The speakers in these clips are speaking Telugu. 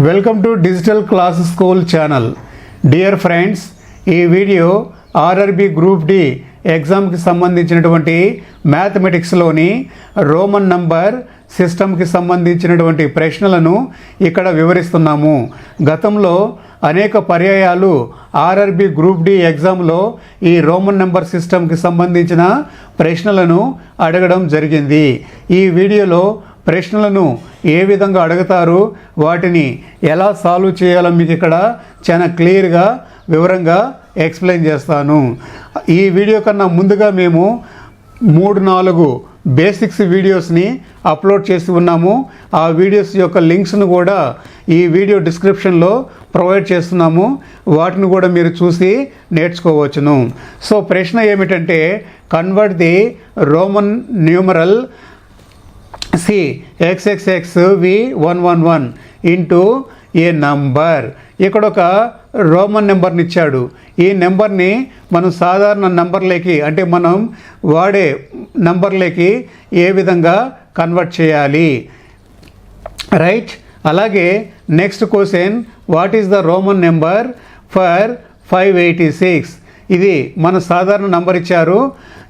Welcome to digital class school channel dear friends ఈ వీడియో ఆర్ఆర్బి గ్రూప్ డి ఎగ్జామ్కి సంబంధించినటువంటి మ్యాథమెటిక్స్లోని రోమన్ నంబర్ సిస్టమ్కి సంబంధించినటువంటి ప్రశ్నలను ఇక్కడ వివరిస్తున్నాము. గతంలో అనేక పర్యాయాలు ఆర్ఆర్బి గ్రూప్ డి ఎగ్జామ్లో ఈ రోమన్ నెంబర్ సిస్టమ్కి సంబంధించిన ప్రశ్నలను అడగడం జరిగింది. ఈ వీడియోలో ప్రశ్నలను ఏ విధంగా అడుగుతారు? వాటిని ఎలా సాల్వ్ చేయాలో మీకు ఇక్కడ చాలా క్లియర్గా వివరంగా ఎక్స్ప్లెయిన్ చేస్తాను. ఈ వీడియో కన్నా ముందుగా మేము మూడు నాలుగు బేసిక్స్ వీడియోస్ని అప్లోడ్ చేసి ఉన్నాము. ఆ వీడియోస్ యొక్క లింక్స్ను కూడా ఈ వీడియో డిస్క్రిప్షన్లో ప్రొవైడ్ చేస్తున్నాము. వాటిని కూడా మీరు చూసి నేర్చుకోవచ్చును. సో ప్రశ్న ఏమిటంటే convert the Roman numeral C X X X V one one one into a number ఇక్కడ ఒక రోమన్ నెంబర్ని ఇచ్చాడు ఈ నెంబర్ని మనం సాధారణ నెంబర్లకి అంటే మనం వాడే నెంబర్లకి ఏ విధంగా కన్వర్ట్ చేయాలి? రైట్. అలాగే next question what is the Roman number for five eighty six? ఇది మన సాధారణ నంబర్ ఇచ్చారు.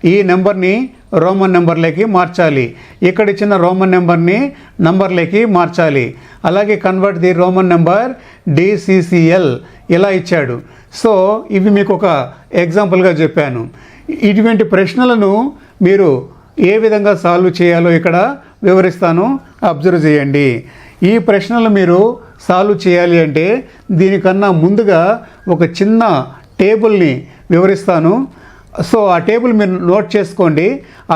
ఈ నెంబర్ని రోమన్ నెంబర్లోకి మార్చాలి. ఇక్కడ ఇచ్చిన రోమన్ నెంబర్ని నంబర్లోకి మార్చాలి. అలాగే convert the Roman number D C C L ఇలా ఇచ్చాడు. సో ఇవి మీకు ఒక ఎగ్జాంపుల్గా చెప్పాను. ఇటువంటి ప్రశ్నలను మీరు ఏ విధంగా సాల్వ్ చేయాలో ఇక్కడ వివరిస్తాను. అబ్జర్వ్ చేయండి. ఈ ప్రశ్నలు మీరు సాల్వ్ చేయాలి అంటే దీనికన్నా ముందుగా ఒక చిన్న టేబుల్ని వివరిస్తాను. సో ఆ టేబుల్ మీరు నోట్ చేసుకోండి.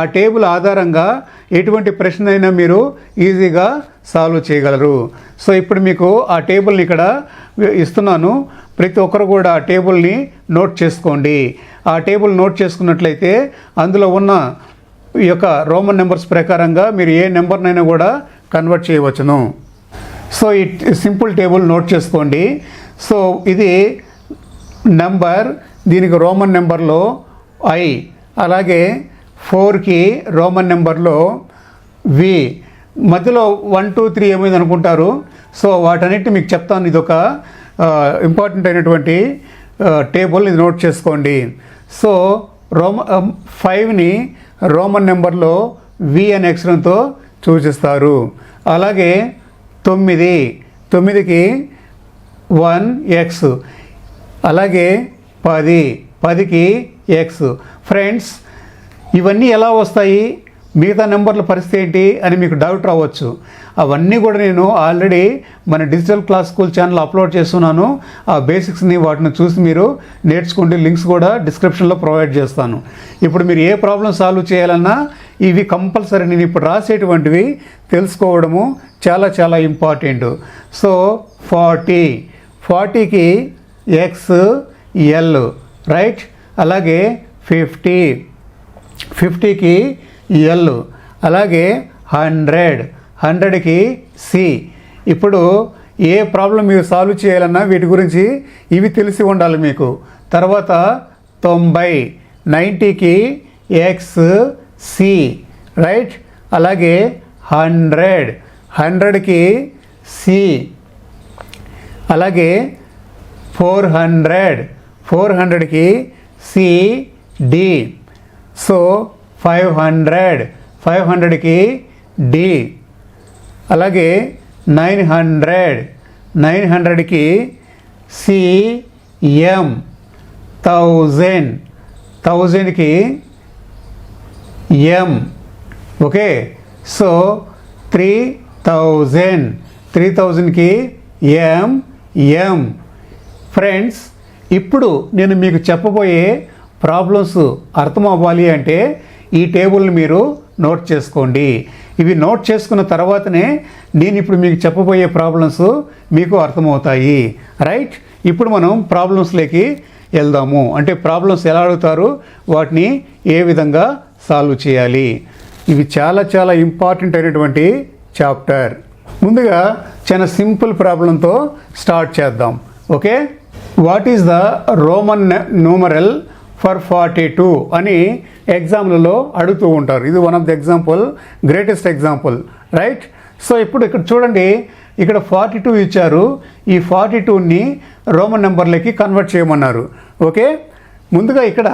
ఆ టేబుల్ ఆధారంగా ఎటువంటి ప్రశ్న అయినా మీరు ఈజీగా సాల్వ్ చేయగలరు. సో ఇప్పుడు మీకు ఆ టేబుల్ని ఇక్కడ ఇస్తున్నాను. ప్రతి ఒక్కరు కూడా ఆ టేబుల్ని నోట్ చేసుకోండి. ఆ టేబుల్ నోట్ చేసుకున్నట్లయితే అందులో ఉన్న ఈ యొక్క రోమన్ నెంబర్స్ ప్రకారంగా మీరు ఏ నెంబర్నైనా కూడా కన్వర్ట్ చేయవచ్చును. సో ఈ సింపుల్ టేబుల్ నోట్ చేసుకోండి. సో ఇది నెంబర్ దీనికి రోమన్ నెంబర్లో ఐ. అలాగే ఫోర్కి రోమన్ నెంబర్లో వి. మధ్యలో వన్ టూ త్రీ ఏమైంది అనుకుంటారు సో వాటన్నిటి మీకు చెప్తాను. ఇది ఒక ఇంపార్టెంట్ అయినటువంటి టేబుల్. ఇది నోట్ చేసుకోండి. సో రోమ ఫైవ్ని రోమన్ నెంబర్లో వి అనే అక్షరంతో సూచిస్తారు. అలాగే తొమ్మిది. తొమ్మిదికి వన్ ఎక్స్. అలాగే పది. పదికి ఎక్స్ ఫ్రెండ్స్ ఇవన్నీ ఎలా వస్తాయి? మిగతా నెంబర్ల పరిస్థితి ఏంటి అని మీకు డౌట్ రావచ్చు. అవన్నీ కూడా నేను ఆల్రెడీ మన digital class school channel upload చేస్తున్నాను. ఆ బేసిక్స్ని వాటిని చూసి మీరు నేర్చుకుంటే లింక్స్ కూడా డిస్క్రిప్షన్లో ప్రొవైడ్ చేస్తాను. ఇప్పుడు మీరు ఏ ప్రాబ్లం సాల్వ్ చేయాలన్నా ఇవి కంపల్సరీ నేను ఇప్పుడు రాసేటువంటివి తెలుసుకోవడము చాలా చాలా ఇంపార్టెంట్ సో ఫార్టీ ఫార్టీకి ఎక్స్ ఎల్ రైట్ అలాగే ఫిఫ్టీ. ఫిఫ్టీకి ఎల్ అలాగే హండ్రెడ్. హండ్రెడ్కి సి ఇప్పుడు ఏ ప్రాబ్లం మీరు సాల్వ్ చేయాలన్నా వీటి గురించి ఇవి తెలిసి ఉండాలి మీకు. తర్వాత తొంభై. నైంటీకి ఎక్స్ సి రైట్ అలాగే హండ్రెడ్. హండ్రెడ్కి సి అలాగే ఫోర్ హండ్రెడ్. ఫోర్ హండ్రెడ్కి C D so five hundred five హండ్రెడ్కి డి అలాగే నైన్ హండ్రెడ్ నైన్ హండ్రెడ్కి సిఎం థౌజండ్ థౌజండ్కి M okay? So three thousand three థౌజండ్కి ఎం ఎం ఫ్రెండ్స్ ఇప్పుడు నేను మీకు చెప్పబోయే ప్రాబ్లమ్స్ అర్థం అవ్వాలి అంటే ఈ టేబుల్ని మీరు నోట్ చేసుకోండి. ఇవి నోట్ చేసుకున్న తర్వాతనే నేను ఇప్పుడు మీకు చెప్పబోయే ప్రాబ్లమ్స్ మీకు అర్థమవుతాయి. రైట్ ఇప్పుడు మనం ప్రాబ్లమ్స్లోకి వెళ్దాము. అంటే ప్రాబ్లమ్స్ ఎలా అడుగుతారు? వాటిని ఏ విధంగా సాల్వ్ చేయాలి? ఇవి చాలా చాలా ఇంపార్టెంట్ అయినటువంటి చాప్టర్ ముందుగా చాలా సింపుల్ ప్రాబ్లంతో స్టార్ట్ చేద్దాం. Okay what is the Roman numeral for forty two అని ఎగ్జామ్లలో అడుగుతూ ఉంటారు. ఇది one of the example greatest example right so ఇప్పుడు ఇక్కడ చూడండి ఇక్కడ ఫార్టీ టూ ఇచ్చారు. ఈ ఫార్టీ టూని రోమన్ నెంబర్లకి కన్వర్ట్ చేయమన్నారు. ఓకే? ముందుగా ఇక్కడ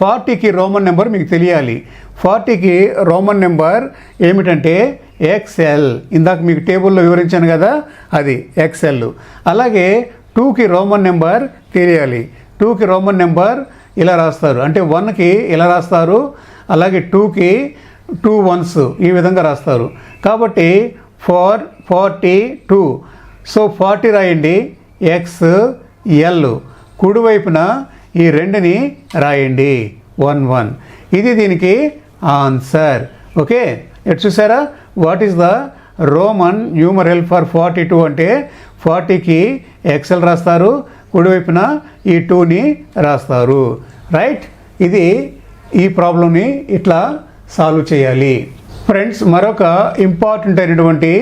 ఫార్టీకి రోమన్ నెంబర్ మీకు తెలియాలి. ఫార్టీకి రోమన్ నెంబర్ ఏమిటంటే ఎక్స్ఎల్ ఇందాక మీకు టేబుల్లో వివరించాను కదా అది ఎక్స్ఎల్ అలాగే టూకి రోమన్ నెంబర్ తెలియాలి. టూకి రోమన్ నెంబర్ ఇలా రాస్తారు. అంటే వన్కి ఇలా రాస్తారు. అలాగే టూకి టూ వన్స్ ఈ విధంగా రాస్తారు. కాబట్టి four forty two. So forty రాయండి. X L. కుడివైపున ఈ రెండుని రాయండి. One one. ఇది దీనికి ఆన్సర్. ఓకే? ఎట్ చూసారా? What is the Roman numeral for forty two అంటే ఫార్టీకి ఎక్సెల్ రాస్తారు కుడివైపున ఈ టూని రాస్తారు. రైట్? ఇది ఈ ప్రాబ్లమ్ని ఇట్లా సాల్వ్ చేయాలి. ఫ్రెండ్స్ మరొక ఇంపార్టెంట్ అయినటువంటి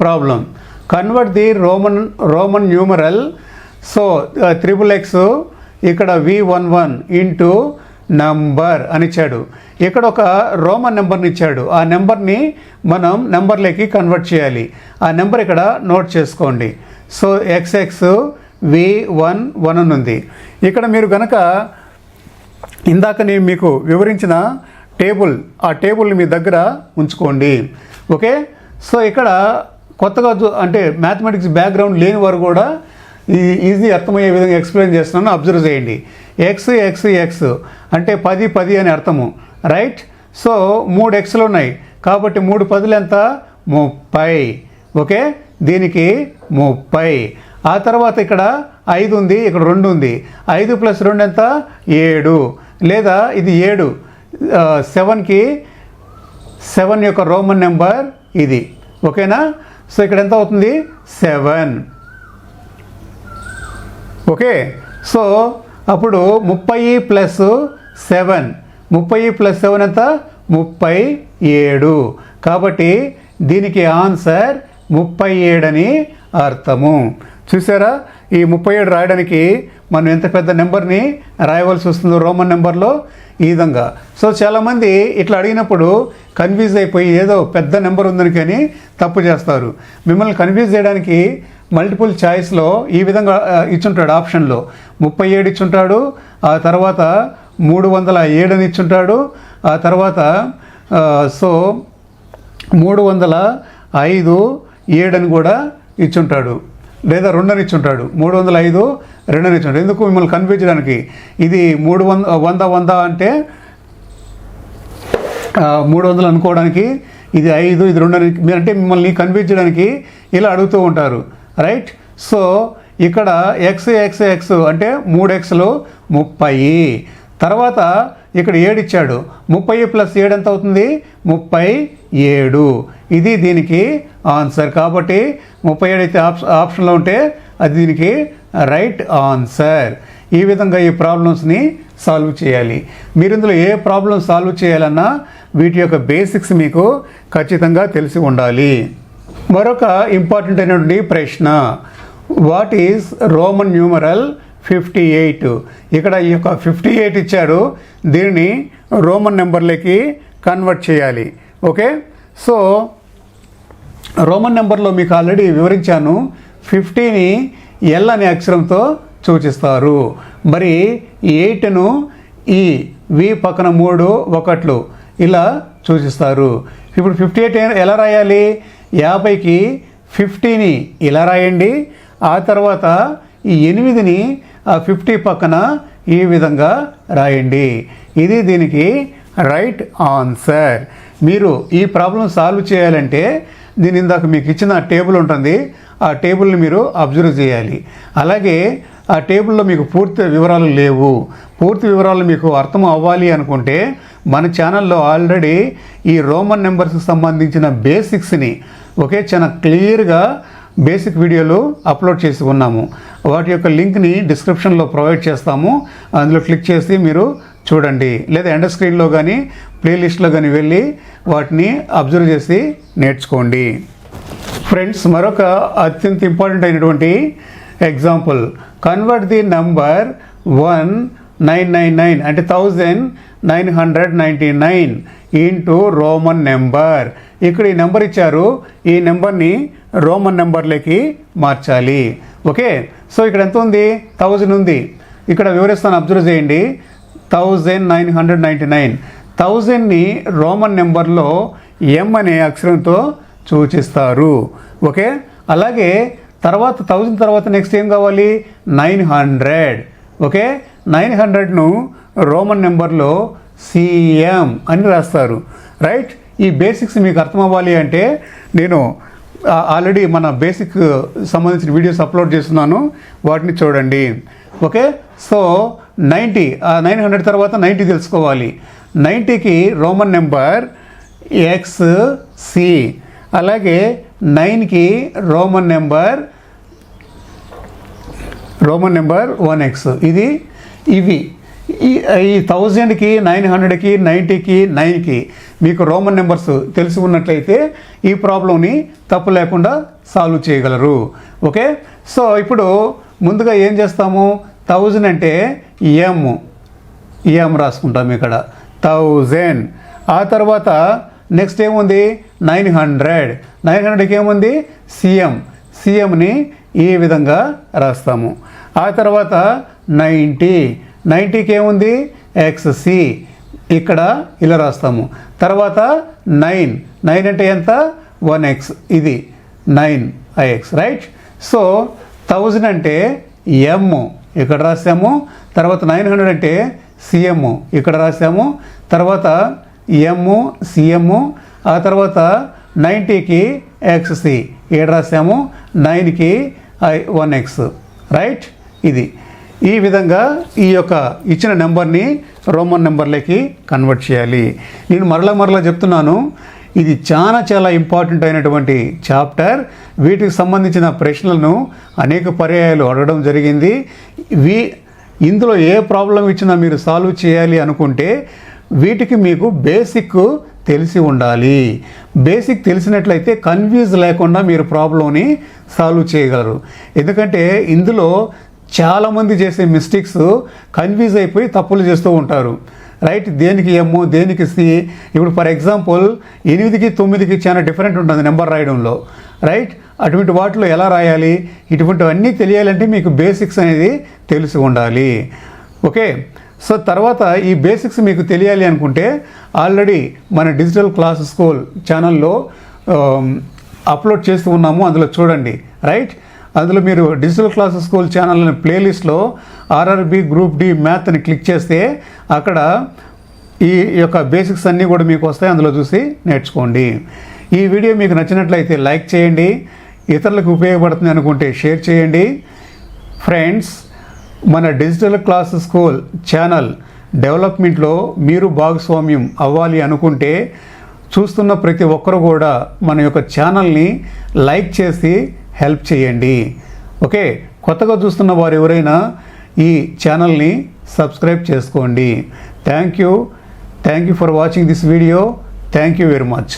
problem. Convert the Roman Roman numeral. So triple X ఇక్కడ V one one into number అని ఇచ్చాడు. ఇక్కడ ఒక రోమన్ నెంబర్ని ఇచ్చాడు. ఆ నెంబర్ని మనం నెంబర్లోకి కన్వర్ట్ చేయాలి. ఆ నెంబర్ ఇక్కడ నోట్ చేసుకోండి. So X X V one one అని ఉంది. ఇక్కడ మీరు కనుక ఇందాక నేను మీకు వివరించిన టేబుల్ ఆ టేబుల్ని మీ దగ్గర ఉంచుకోండి. ఓకే? సో ఇక్కడ కొత్తగా అంటే మ్యాథమెటిక్స్ బ్యాక్గ్రౌండ్ లేని వారు కూడా ఈ ఈజీ అర్థమయ్యే విధంగా ఎక్స్ప్లెయిన్ చేస్తున్నాను అబ్జర్వ్ చేయండి. ఎక్స్ ఎక్స్ ఎక్స్ అంటే పది పది అని అర్థము. రైట్ సో మూడు ఎక్స్లు ఉన్నాయి. కాబట్టి మూడు పదులు ఎంత? ముప్పై. ఓకే? దీనికి ముప్పై. ఆ తర్వాత ఇక్కడ ఐదు ఉంది ఇక్కడ రెండు ఉంది. ఐదు ప్లస్ రెండు ఎంత? ఏడు. లేదా ఇది ఏడు. సెవెన్కి సెవెన్ యొక్క రోమన్ నెంబర్ ఇది. ఓకేనా? సో ఇక్కడ ఎంత అవుతుంది? సెవెన్. ఓకే? సో అప్పుడు ముప్పై ప్లస్ సెవెన్. ముప్పై ప్లస్ సెవెన్ ఎంత? ముప్పై ఏడు. కాబట్టి దీనికి ఆన్సర్ ముప్పై ఏడని అర్థము. చూసారా? ఈ ముప్పై ఏడు రాయడానికి మనం ఎంత పెద్ద నెంబర్ని రాయవలసి వస్తుందో రోమన్ నెంబర్లో ఈ విధంగా. సో చాలామంది ఇట్లా అడిగినప్పుడు కన్ఫ్యూజ్ అయిపోయి ఏదో పెద్ద నెంబర్ ఉందని కానీ తప్పు చేస్తారు. మిమ్మల్ని కన్ఫ్యూజ్ చేయడానికి మల్టిపుల్ చాయిస్లో ఈ విధంగా ఇచ్చుంటాడు ఆప్షన్లో. ముప్పై ఏడు ఇచ్చుంటాడు ఆ తర్వాత మూడు వందల ఏడుని ఇచ్చుంటాడు ఆ తర్వాత సో మూడు వందల ఐదు ఏడని కూడా ఇచ్చుంటాడు. లేదా రెండని ఇచ్చుంటాడు మూడు వందల ఐదు రెండని ఇచ్చుంటాడు ఎందుకు మిమ్మల్ని కనిపించడానికి ఇది మూడు వంద వంద వంద అంటే మూడు వందలు అనుకోవడానికి ఇది ఐదు ఇది రెండు అని అంటే మిమ్మల్ని కనిపించడానికి ఇలా అడుగుతూ ఉంటారు. రైట్ సో ఇక్కడ ఎక్స్ ఎక్స్ ఎక్స్ అంటే మూడు ఎక్స్లు ముప్పై. తర్వాత ఇక్కడ ఏడు ఇచ్చాడు. ముప్పై ప్లస్ ఏడు ఎంత అవుతుంది? ముప్పై ఏడు. ఇది దీనికి ఆన్సర్. కాబట్టి ముప్పై ఏడు అయితే ఆప్ ఆప్షన్లో ఉంటే అది దీనికి రైట్ ఆన్సర్. ఈ విధంగా ఈ ప్రాబ్లమ్స్ని సాల్వ్ చేయాలి. మీరు ఇందులో ఏ ప్రాబ్లం సాల్వ్ చేయాలన్నా వీటి యొక్క బేసిక్స్ మీకు ఖచ్చితంగా తెలిసి ఉండాలి. మరొక ఇంపార్టెంట్ అయినటువంటి ప్రశ్న. What is roman numeral fifty eight. ఇక్కడ ఈ యొక్క ఫిఫ్టీ ఎయిట్ ఇచ్చాడు. దీనిని రోమన్ నెంబర్లకి కన్వర్ట్ చేయాలి. ఓకే? సో రోమన్ నెంబర్లో మీకు ఆల్రెడీ వివరించాను. ఫిఫ్టీని ఎల్ అనే అక్షరంతో సూచిస్తారు. మరి ఎయిట్ను ఈ వి పక్కన మూడు ఒకట్లు ఇలా సూచిస్తారు. ఇప్పుడు ఫిఫ్టీ ఎయిట్ ఎలా రాయాలి? యాభైకి ఫిఫ్టీని ఇలా రాయండి. ఆ తర్వాత ఈ ఎనిమిదిని ఆ ఫిఫ్టీ పక్కన ఈ విధంగా రాయండి. ఇది దీనికి రైట్ ఆన్సర్ మీరు ఈ ప్రాబ్లం సాల్వ్ చేయాలంటే దీని ఇందాక మీకు ఇచ్చిన టేబుల్ ఉంటుంది. ఆ టేబుల్ని మీరు అబ్జర్వ్ చేయాలి. అలాగే ఆ టేబుల్లో మీకు పూర్తి వివరాలు లేవు. పూర్తి వివరాలు మీకు అర్థం అవ్వాలి అనుకుంటే మన ఛానల్లో ఆల్రెడీ ఈ రోమన్ నెంబర్స్కి సంబంధించిన బేసిక్స్ని ఒకే చాలా క్లియర్గా బేసిక్ వీడియోలు అప్లోడ్ చేసి ఉన్నాము. వాటి యొక్క లింక్ని డిస్క్రిప్షన్లో ప్రొవైడ్ చేస్తాము. అందులో క్లిక్ చేసి మీరు చూడండి. లేదా ఎండ స్క్రీన్లో కానీ ప్లేలిస్ట్లో కానీ వెళ్ళి వాటిని అబ్జర్వ్ చేసి నేర్చుకోండి. ఫ్రెండ్స్ మరొక అత్యంత ఇంపార్టెంట్ అయినటువంటి example. Convert the number one nine nine nine అంటే thousand nine hundred ninety nine into Roman number. ఇక్కడ ఈ నెంబర్ ఇచ్చారు. ఈ నెంబర్ని రోమన్ నెంబర్లోకి మార్చాలి. ఓకే? సో ఇక్కడ ఎంత ఉంది? థౌజండ్ ఉంది. ఇక్కడ వివరిస్తాను అబ్జర్వ్ చేయండి. Thousand nine hundred ninety nine. థౌజండ్ని Roman నెంబర్లో ఎం అనే అక్షరంతో సూచిస్తారు. ఓకే? అలాగే తర్వాత థౌజండ్ తర్వాత నెక్స్ట్ ఏం కావాలి? Nine hundred. ఓకే? నైన్ హండ్రెడ్ను రోమన్ నెంబర్లో సిఎం అని రాస్తారు. రైట్? ఈ బేసిక్స్ మీకు అర్థం అవ్వాలి అంటే నేను ఆల్రెడీ మన బేసిక్ సంబంధించిన వీడియోస్ అప్లోడ్ చేస్తున్నాను. వాటిని చూడండి. ఓకే? సో నైంటీ ఆ నైన్ హండ్రెడ్ తర్వాత నైంటీ తెలుసుకోవాలి. నైంటీకి రోమన్ నెంబర్ ఎక్స్ సి. అలాగే నైన్కి Roman number Roman number one X. ఇది ఇవి. ఈ ఈ థౌజండ్కి నైన్ హండ్రెడ్కి నైంటీకి నైన్కి. మీకు రోమన్ నెంబర్స్ తెలిసి ఉన్నట్లయితే ఈ ప్రాబ్లంని తప్పు లేకుండా సాల్వ్ చేయగలరు. ఓకే? సో ఇప్పుడు ముందుగా ఏం చేస్తాము? థౌజండ్ అంటే ఎం ఎం రాసుకుంటాం ఇక్కడ. థౌజండ్. ఆ తర్వాత నెక్స్ట్ ఏముంది? Nine hundred. నైన్ హండ్రెడ్కి ఏముంది? సిఎం సిఎంని ఈ విధంగా రాస్తాము. ఆ తర్వాత నైంటీ. నైంటీకి ఏముంది? ఎక్స్సి ఇక్కడ ఇలా రాస్తాము. తర్వాత నైన్. నైన్ అంటే ఎంత? One X. ఇది nine I X right? So thousand అంటే ఎమ్. ఇక్కడ రాసాము. తర్వాత నైన్ హండ్రెడ్ అంటే సిఎమ్ ఇక్కడ రాసాము. తర్వాత ఎమ్ సిఎమ్ ఆ తర్వాత నైంటీకి ఎక్స్సి ఏడు రాసాము. నైన్కి ఐ వన్ ఎక్స్. రైట్? ఇది. ఈ విధంగా ఈ యొక్క ఇచ్చిన నెంబర్ని రోమన్ నెంబర్లోకి కన్వర్ట్ చేయాలి. నేను మరలా మరలా చెప్తున్నాను ఇది చాలా చాలా ఇంపార్టెంట్ అయినటువంటి చాప్టర్. వీటికి సంబంధించిన ప్రశ్నలను అనేక పర్యాయాలు అడగడం జరిగింది. వీ ఇందులో ఏ ప్రాబ్లం ఇచ్చినా మీరు సాల్వ్ చేయాలి అనుకుంటే వీటికి మీకు బేసిక్ తెలిసి ఉండాలి. బేసిక్ తెలిసినట్లయితే కన్ఫ్యూజ్ లేకుండా మీరు ప్రాబ్లంని సాల్వ్ చేయగలరు. ఎందుకంటే ఇందులో చాలామంది చేసే మిస్టేక్స్ కన్ఫ్యూజ్ అయిపోయి తప్పులు చేస్తూ ఉంటారు. రైట్? దేనికి ఎమ్ దేనికి సి? ఇప్పుడు ఫర్ ఎగ్జాంపుల్ ఎనిమిదికి తొమ్మిదికి చాలా డిఫరెంట్ ఉంటుంది నెంబర్ రాయడంలో. రైట్? అటువంటి వాటిలో ఎలా రాయాలి? ఇటువంటివన్నీ తెలియాలంటే మీకు బేసిక్స్ అనేది తెలిసి ఉండాలి. ఓకే? సో తర్వాత ఈ బేసిక్స్ మీకు తెలియాలి అనుకుంటే ఆల్రెడీ మన డిజిటల్ క్లాస్ స్కూల్ ఛానల్లో అప్లోడ్ చేస్తూ ఉన్నాము అందులో చూడండి. రైట్? అందులో మీరు డిజిటల్ క్లాస్ స్కూల్ ఛానల్ అనే ప్లేలిస్ట్లో ఆర్ఆర్బి గ్రూప్ డి మ్యాథ్ అని క్లిక్ చేస్తే అక్కడ ఈ యొక్క బేసిక్స్ అన్నీ కూడా మీకు వస్తాయి. అందులో చూసి నేర్చుకోండి. ఈ వీడియో మీకు నచ్చినట్లయితే లైక్ చేయండి. ఇతరులకు ఉపయోగపడుతుంది అనుకుంటే షేర్ చేయండి. ఫ్రెండ్స్ మన డిజిటల్ క్లాస్ స్కూల్ ఛానల్ డెవలప్మెంట్లో మీరు భాగస్వామ్యం అవ్వాలి అనుకుంటే చూస్తున్న ప్రతి ఒక్కరు కూడా మన యొక్క ఛానల్ని లైక్ చేసి హెల్ప్ చేయండి. ఓకే కొత్తగా చూస్తున్న వారు ఎవరైనా ఈ ఛానల్ని సబ్స్క్రైబ్ చేసుకోండి. Thank you thank you for watching this video thank you very much